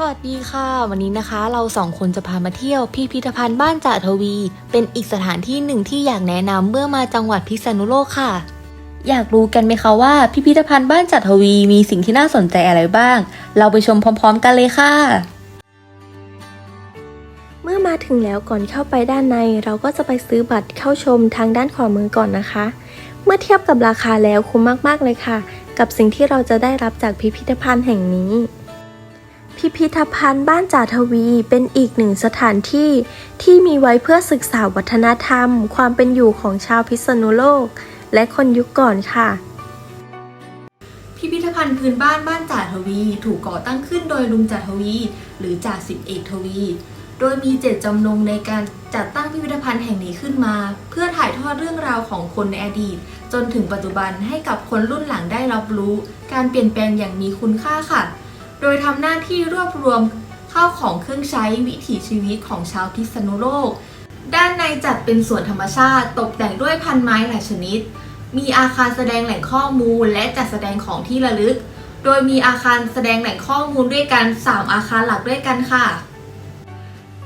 สวัสดีค่ะ วันนี้นะคะ เราสองคนจะพามาเที่ยวพิพิธภัณฑ์บ้านจ่าทวี เป็นอีกสถานที่หนึ่งที่อยากแนะนำเมื่อมาจังหวัดพิษณุโลกค่ะ อยากรู้กันไหมคะว่า พิพิธภัณฑ์บ้านจ่าทวีมีสิ่งที่น่าสนใจอะไรบ้าง เราไปชมพร้อม ๆ กันเลยค่ะ เมื่อมาถึงแล้วก่อนเข้าไปด้านใน เราก็จะไปซื้อบัตรเข้าชมทางด้านขวามือก่อนนะคะ เมื่อเทียบกับราคาแล้วคุ้มมากๆเลยค่ะ กับสิ่งที่เราจะได้รับจากพิพิธภัณฑ์แห่งนี้ พิพิธภัณฑ์บ้านจ่าทวีเป็นอีกหนึ่งสถานที่ที่มีไว้เพื่อศึกษาวัฒนธรรม ความเป็นอยู่ของชาวพิษณุโลก และคนยุคก่อนค่ะ พิพิธภัณฑ์พื้นบ้านบ้านจ่าทวีถูกก่อตั้งขึ้นโดยลุงจ่าทวี หรือจ่าสิบเอกทวี โดยมีเจตจำนงในการจัดตั้งพิพิธภัณฑ์แห่งนี้ขึ้นมา เพื่อถ่ายทอดเรื่องราวของคนในอดีต จนถึงปัจจุบันให้กับคนรุ่นหลังได้รับรู้ การเปลี่ยนแปลงอย่างมีคุณค่าค่ะ โดยทำหน้าที่รวบรวมข้าวของเครื่องใช้วิถีชีวิตของชาวพิษณุโลก ด้านในจัดเป็นสวนธรรมชาติ ตกแต่งด้วยพันไม้หลายชนิด มีอาคารแสดงแหล่งข้อมูล และจัดแสดงของที่ระลึก โดยมีอาคารแสดงแหล่งข้อมูลด้วยกัน 3 อาคารหลักด้วยกันค่ะ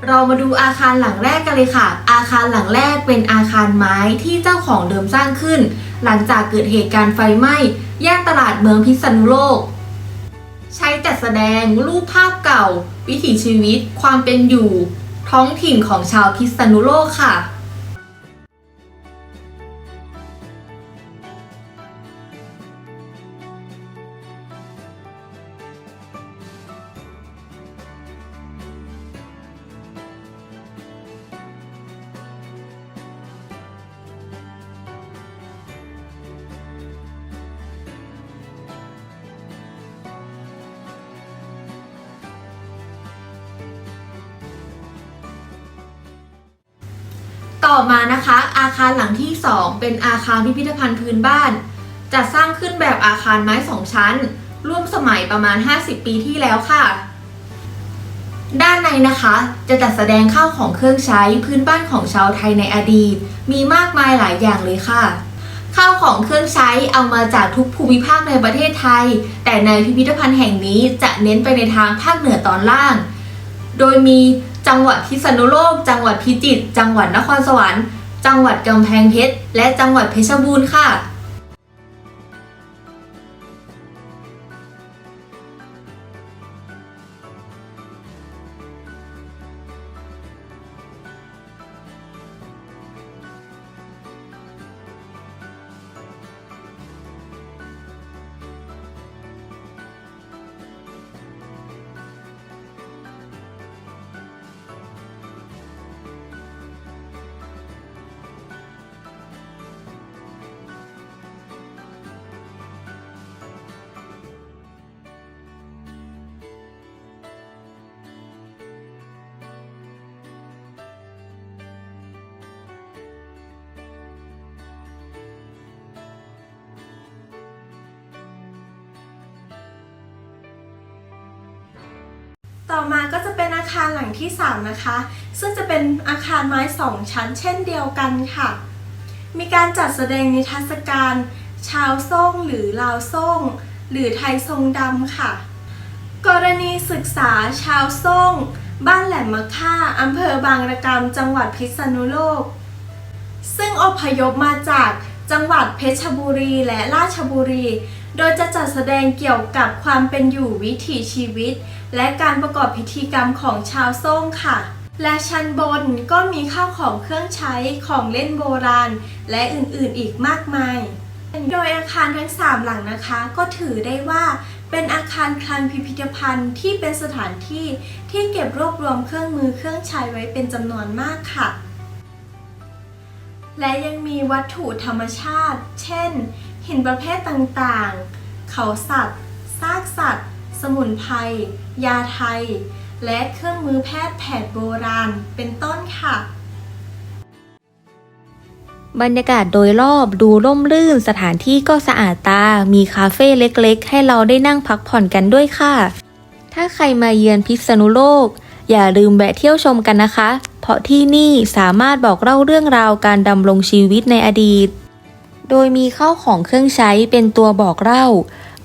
เรามาดูอาคารหลังแรกกันเลยค่ะ อาคารหลังแรกเป็นอาคารไม้ที่เจ้าของเดิมสร้างขึ้น หลังจากเกิดเหตุการณ์ไฟไหม้ย่านตลาดเมืองพิษณุโลก ใช้จัดแสดงรูปภาพเก่า วิถีชีวิต ความเป็นอยู่ ท้องถิ่นของชาวพิษณุโลกค่ะ ต่อมานะคะ อาคารหลังที่ 2 เป็นอาคารพิพิธภัณฑ์พื้นบ้าน จัดสร้างขึ้นแบบอาคารไม้สองชั้น ร่วมสมัยประมาณ 50 ปีที่แล้วค่ะ ด้านในนะคะจะจัดแสดงข้าวของเครื่องใช้พื้นบ้านของชาวไทยในอดีต มีมากมายหลายอย่างเลยค่ะข้าวของเครื่องใช้เอามาจากทุกภูมิภาคในประเทศไทย แต่ในพิพิธภัณฑ์แห่งนี้จะเน้นไปในทางภาคเหนือตอนล่าง โดยมี จังหวัดพิษณุโลก จังหวัดพิจิตรจังหวัดนครสวรรค์ จังหวัดกำแพงเพชร และจังหวัดเพชรบูรณ์ค่ะ ต่อมาก็จะเป็นอาคารหลังที่ 3 นะคะ ซึ่งจะเป็นอาคารไม้ 2 ชั้นเช่นเดียวกันค่ะ มีการจัดแสดงนิทรรศการ ชาวซ่งหรือลาวซ่ง หรือไทยทรงดำค่ะ กรณีศึกษาชาวซ่ง บ้านแหลมมะค่าอำเภอบางระกำจังหวัดพิษณุโลก ซึ่งอพยพมาจากจังหวัดเพชรบุรีและราชบุรี โดยจะจัดแสดงเกี่ยวกับความเป็นอยู่วิถีชีวิต และการประกอบพิธีกรรมของชาวซ่งค่ะ และชั้นบนก็มีข้าวของเครื่องใช้ของเล่นโบราณ และอื่นๆอีกมากมาย โดยอาคารทั้ง 3 หลังนะคะ ก็ถือได้ว่าเป็นอาคารคลังพิพิธภัณฑ์ที่เป็นสถานที่ที่เก็บรวบรวมเครื่องมือเครื่องใช้ไว้เป็นจำนวนมากค่ะ และยังมีวัตถุธรรมชาติ เช่น หินประเภทต่างๆ เขาสัตว์ ซากสัตว์ สมุนไพร ยาไทย และเครื่องมือแพทย์แผนโบราณ เป็นต้นค่ะ บรรยากาศโดยรอบดูร่มรื่นสถานที่ก็สะอาดตา มีคาเฟ่เล็กๆ ให้เราได้นั่งพักผ่อนกันด้วยค่ะ ถ้าใครมาเยือนพิษณุโลก อย่าลืมแวะเที่ยวชมกันนะคะ เพราะที่นี่สามารถบอกเล่าเรื่องราวการดำรงชีวิตในอดีต โดยมีข้าวของเครื่องใช้เป็นตัวบอกเล่า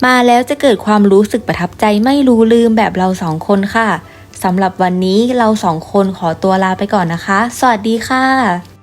มาแล้วจะเกิดความรู้สึกประทับใจไม่รู้ลืมแบบเราสองคนค่ะสำหรับวันนี้เราสองคนขอตัวลาไปก่อนนะคะ สวัสดีค่ะ